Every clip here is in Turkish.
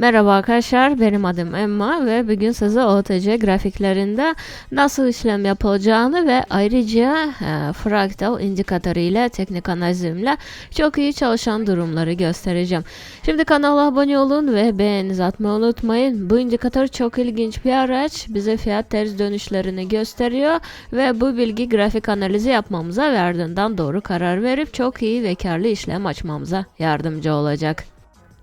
Merhaba arkadaşlar, benim adım Emma ve bugün size OTC grafiklerinde nasıl işlem yapılacağını ve ayrıca e, fraktal indikatörü ile teknik analizimle çok iyi çalışan durumları göstereceğim. Şimdi kanala abone olun ve beğeninizi atmayı unutmayın. Bu indikatör çok ilginç bir araç. Bize fiyat ters dönüşlerini gösteriyor ve bu bilgi grafik analizi yapmamıza ve ardından doğru karar verip çok iyi ve karlı işlem açmamıza yardımcı olacak.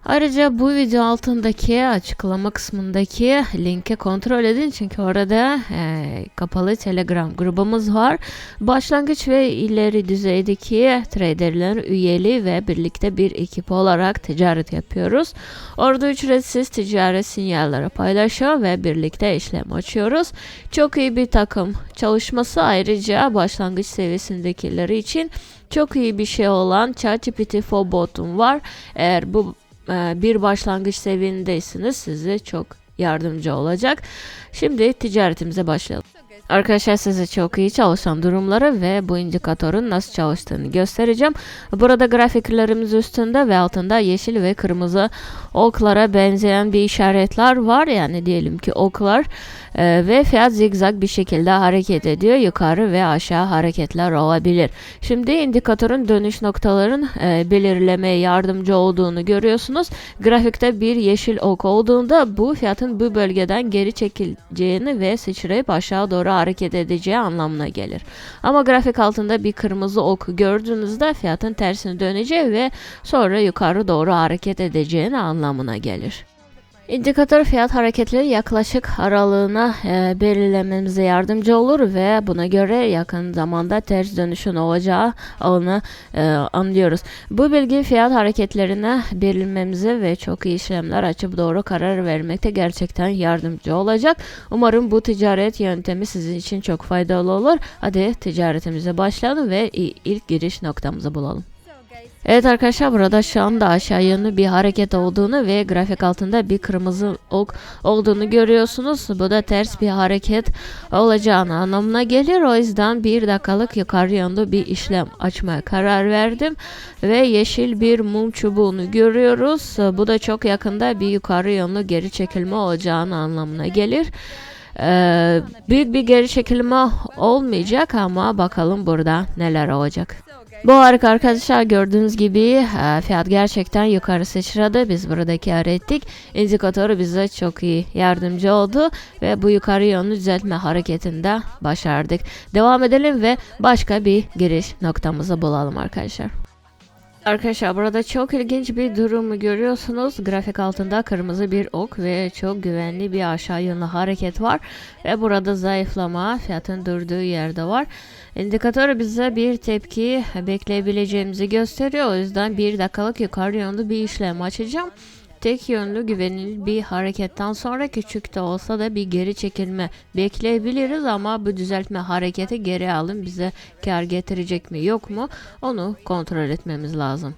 Ayrıca bu video altındaki açıklama kısmındaki linki kontrol edin çünkü orada e, kapalı Telegram grubumuz var. Başlangıç ve ileri düzeydeki traderlerin üyeliği ve birlikte bir ekip olarak ticaret yapıyoruz. Orada ücretsiz ticaret sinyalleri paylaşıyor ve birlikte işlem açıyoruz. Çok iyi bir takım çalışması ayrıca başlangıç seviyesindekileri için çok iyi bir şey olan ChatGPT Fobot'um var. Eğer bu bir başlangıç seviyendeyseniz size çok yardımcı olacak. Şimdi ticaretimize başlayalım. Arkadaşlar size çok iyi çalışan durumları ve bu indikatörün nasıl çalıştığını göstereceğim. Burada grafiklerimiz üstünde ve altında yeşil ve kırmızı oklara benzeyen bir işaretler var. Yani diyelim ki oklar e, ve fiyat zigzag bir şekilde hareket ediyor. Yukarı ve aşağı hareketler olabilir. Şimdi indikatörün dönüş noktaların e, belirlemeye yardımcı olduğunu görüyorsunuz. Grafikte bir yeşil ok olduğunda bu fiyatın bu bölgeden geri çekileceğini ve sıçrayıp aşağı doğru hareket edeceği anlamına gelir. Ama grafik altında bir kırmızı ok gördüğünüzde fiyatın tersine döneceği ve sonra yukarı doğru hareket edeceğini anlamına gelir. İndikatör fiyat hareketleri yaklaşık aralığına e, belirlememize yardımcı olur ve buna göre yakın zamanda ters dönüşün olacağı onu e, anlıyoruz. Bu bilgi fiyat hareketlerine belirlememize ve çok iyi işlemler açıp doğru karar vermekte gerçekten yardımcı olacak. Umarım bu ticaret yöntemi sizin için çok faydalı olur. Hadi ticaretimize başlayalım ve ilk giriş noktamızı bulalım. Evet arkadaşlar burada şu anda aşağı yönlü bir hareket olduğunu ve grafik altında bir kırmızı ok olduğunu görüyorsunuz. Bu da ters bir hareket olacağını anlamına gelir. O yüzden bir dakikalık yukarı yönlü bir işlem açmaya karar verdim. Ve yeşil bir mum çubuğunu görüyoruz. Bu da çok yakında bir yukarı yönlü geri çekilme olacağını anlamına gelir. Ee, büyük bir geri çekilme olmayacak ama bakalım burada neler olacak. Bu harika arkadaşlar gördüğünüz gibi e, fiyat gerçekten yukarı sıçradı. Biz burada kar ettik. İndikatörü bize çok iyi yardımcı oldu ve bu yukarı yönlü düzeltme hareketinde başardık. Devam edelim ve başka bir giriş noktamızı bulalım arkadaşlar. Arkadaşlar burada çok ilginç bir durumu görüyorsunuz. Grafik altında kırmızı bir ok ve çok güvenli bir aşağı yönlü hareket var. Ve burada zayıflama fiyatın durduğu yerde var. İndikatör bize bir tepki bekleyebileceğimizi gösteriyor. O yüzden bir dakikalık yukarı yönlü bir işlem açacağım. Tek yönlü güvenilir bir hareketten sonra küçük de olsa da bir geri çekilme bekleyebiliriz ama bu düzeltme hareketi geri alın bize kar getirecek mi yok mu onu kontrol etmemiz lazım.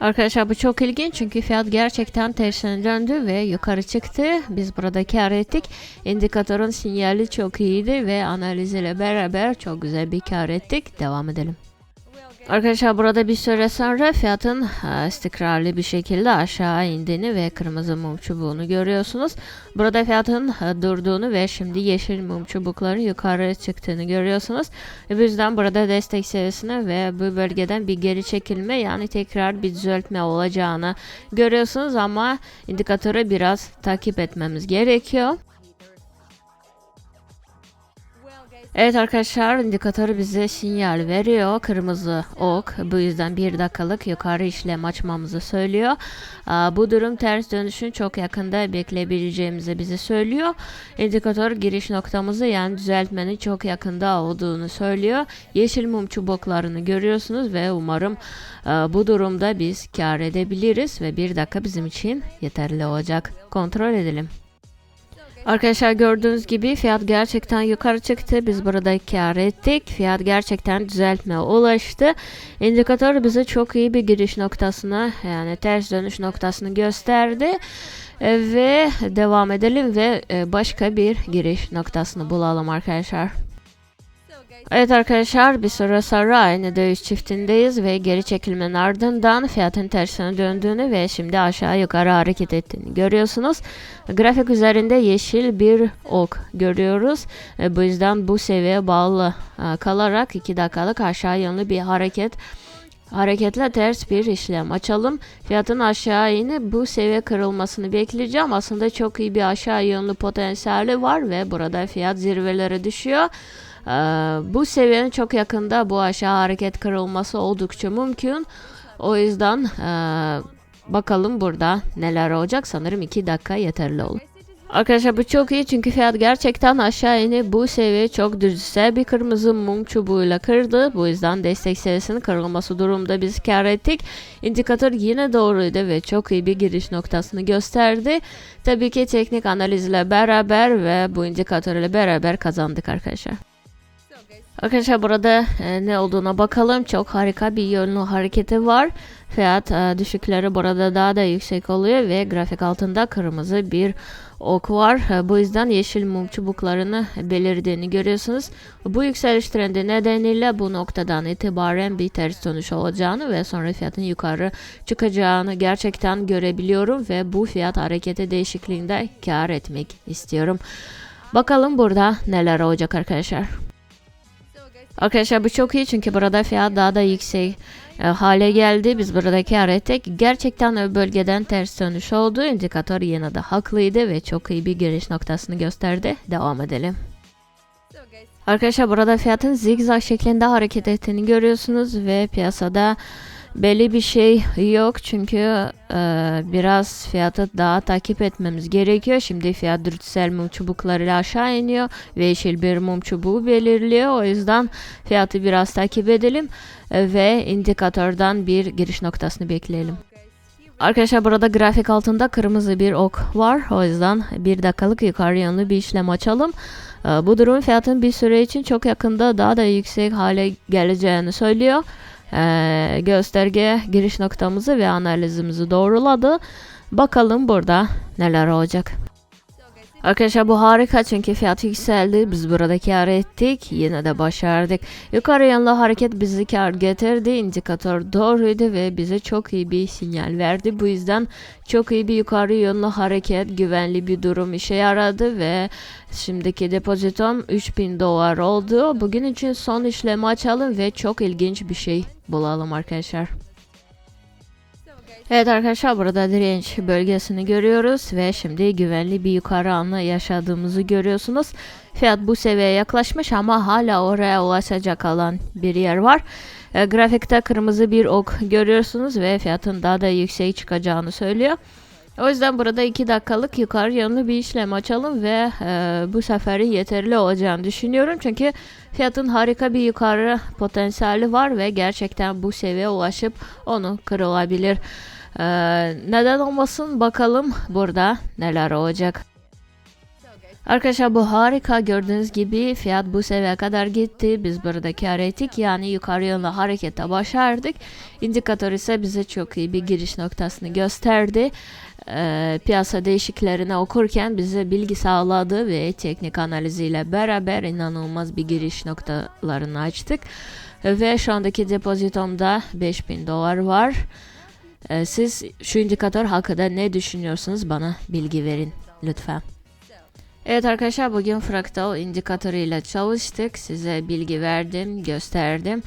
Arkadaşlar bu çok ilginç çünkü fiyat gerçekten tersine döndü ve yukarı çıktı. Biz burada kar ettik. İndikatörün sinyali çok iyiydi ve analiz ile beraber çok güzel bir kar ettik. Devam edelim. Arkadaşlar burada bir süre sonra fiyatın e, istikrarlı bir şekilde aşağı indiğini ve kırmızı mum çubuğunu görüyorsunuz. Burada fiyatın e, durduğunu ve şimdi yeşil mum çubukları yukarı çıktığını görüyorsunuz. Bu yüzden burada destek seviyesine ve bu bölgeden bir geri çekilme yani tekrar bir düzeltme olacağını görüyorsunuz ama indikatörü biraz takip etmemiz gerekiyor. Evet arkadaşlar indikatörü bize sinyal veriyor. Kırmızı ok. Bu yüzden bir dakikalık yukarı işlem açmamızı söylüyor. Bu durum ters dönüşün çok yakında bekleyebileceğimizi bize söylüyor. İndikatör giriş noktamızı yani düzeltmenin çok yakında olduğunu söylüyor. Yeşil mum çubuklarını görüyorsunuz ve umarım bu durumda biz kar edebiliriz ve bir dakika bizim için yeterli olacak. Kontrol edelim. Arkadaşlar gördüğünüz gibi fiyat gerçekten yukarı çıktı. Biz burada kar ettik. Fiyat gerçekten düzeltme ulaştı. İndikatör bize çok iyi bir giriş noktasına yani ters dönüş noktasını gösterdi. E, ve devam edelim ve e, başka bir giriş noktasını bulalım arkadaşlar. Evet arkadaşlar bir süre sonra aynı dövüş çiftindeyiz ve geri çekilmenin ardından fiyatın tersine döndüğünü ve şimdi aşağı yukarı hareket ettiğini görüyorsunuz. Grafik üzerinde yeşil bir ok görüyoruz. E, bu yüzden bu seviyeye bağlı e, kalarak 2 dakikalık aşağı yönlü bir hareket Hareketle ters bir işlem açalım. Fiyatın aşağı inip bu seviye kırılmasını bekleyeceğim. Aslında çok iyi bir aşağı yönlü potansiyeli var ve burada fiyat zirvelere düşüyor. Ee, bu seviyenin çok yakında bu aşağı hareket kırılması oldukça mümkün. O yüzden e, bakalım burada neler olacak. Sanırım 2 dakika yeterli olur. Arkadaşlar bu çok iyi çünkü fiyat gerçekten aşağı inip bu seviye çok düzse bir kırmızı mum çubuğuyla kırdı. Bu yüzden destek seviyesinin kırılması durumda biz kar ettik. İndikatör yine doğruydu ve çok iyi bir giriş noktasını gösterdi. Tabii ki teknik analizle beraber ve bu indikatörle beraber kazandık arkadaşlar. Arkadaşlar burada e, ne olduğuna bakalım. Çok harika bir yönlü hareketi var. Fiyat e, düşükleri burada daha da yüksek oluyor ve grafik altında kırmızı bir ok var. E, bu yüzden yeşil mum çubuklarını belirdiğini görüyorsunuz. Bu yükseliş trendi nedeniyle bu noktadan itibaren bir ters dönüş olacağını ve sonra fiyatın yukarı çıkacağını gerçekten görebiliyorum ve bu fiyat hareketi değişikliğinde kar etmek istiyorum. Bakalım burada neler olacak arkadaşlar. Arkadaşlar bu çok iyi çünkü burada fiyat daha da yüksek e, hale geldi. Biz burada kar ettik. Gerçekten o bölgeden ters dönüş oldu. İndikatör yine de haklıydı ve çok iyi bir giriş noktasını gösterdi. Devam edelim. Arkadaşlar burada fiyatın zigzag şeklinde hareket ettiğini görüyorsunuz ve piyasada belli bir şey yok çünkü e, biraz fiyatı daha takip etmemiz gerekiyor. Şimdi fiyat dürtüsel mum çubuklarıyla aşağı iniyor ve yeşil bir mum çubuğu belirliyor. O yüzden fiyatı biraz takip edelim e, ve indikatörden bir giriş noktasını bekleyelim. Arkadaşlar burada grafik altında kırmızı bir ok var. O yüzden bir dakikalık yukarı yönlü bir işlem açalım. E, bu durum fiyatın bir süre için çok yakında daha da yüksek hale geleceğini söylüyor e, gösterge giriş noktamızı ve analizimizi doğruladı. Bakalım burada neler olacak. Arkadaşlar bu harika çünkü fiyat yükseldi. Biz burada kar ettik. Yine de başardık. Yukarı yanlı hareket bizi kar getirdi. İndikatör doğruydu ve bize çok iyi bir sinyal verdi. Bu yüzden çok iyi bir yukarı yönlü hareket, güvenli bir durum işe yaradı ve şimdiki depozitom 3000 dolar oldu. Bugün için son işlemi açalım ve çok ilginç bir şey bulalım arkadaşlar. Evet arkadaşlar burada direnç bölgesini görüyoruz ve şimdi güvenli bir yukarı anı yaşadığımızı görüyorsunuz. Fiyat bu seviyeye yaklaşmış ama hala oraya ulaşacak alan bir yer var. E, grafikte kırmızı bir ok görüyorsunuz ve fiyatın daha da yüksek çıkacağını söylüyor. O yüzden burada 2 dakikalık yukarı yönlü bir işlem açalım ve e, bu seferi yeterli olacağını düşünüyorum. Çünkü fiyatın harika bir yukarı potansiyeli var ve gerçekten bu seviyeye ulaşıp onu kırılabilir. E, neden olmasın bakalım burada neler olacak. Arkadaşlar bu harika gördüğünüz gibi fiyat bu seviyeye kadar gitti. Biz burada kar ettik yani yukarı yönlü harekete başardık. İndikatör ise bize çok iyi bir giriş noktasını gösterdi. Ee, piyasa değişiklerini okurken bize bilgi sağladı ve teknik analiziyle beraber inanılmaz bir giriş noktalarını açtık. Ve şu andaki depozitomda 5000 dolar var. Ee, siz şu indikatör hakkında ne düşünüyorsunuz bana bilgi verin lütfen. Evet arkadaşlar bugün fraktal indikatörüyle çalıştık. Size bilgi verdim, gösterdim.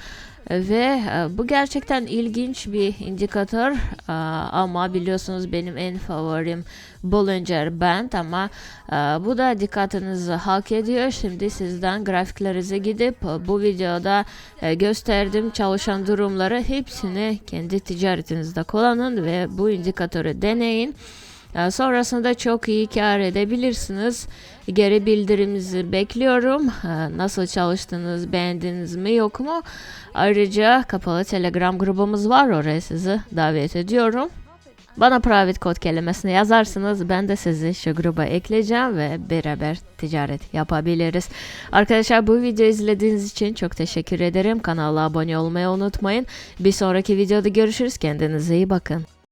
Ve e, bu gerçekten ilginç bir indikatör e, ama biliyorsunuz benim en favorim Bollinger Band ama e, bu da dikkatinizi hak ediyor. Şimdi sizden grafiklerinize gidip bu videoda gösterdim çalışan durumları hepsini kendi ticaretinizde kullanın ve bu indikatörü deneyin. Sonrasında çok iyi kar edebilirsiniz. Geri bildirimizi bekliyorum. Nasıl çalıştınız, beğendiniz mi yok mu? Ayrıca kapalı Telegram grubumuz var. Oraya sizi davet ediyorum. Bana private kod kelimesini yazarsınız. Ben de sizi şu gruba ekleyeceğim ve beraber ticaret yapabiliriz. Arkadaşlar bu videoyu izlediğiniz için çok teşekkür ederim. Kanala abone olmayı unutmayın. Bir sonraki videoda görüşürüz. Kendinize iyi bakın.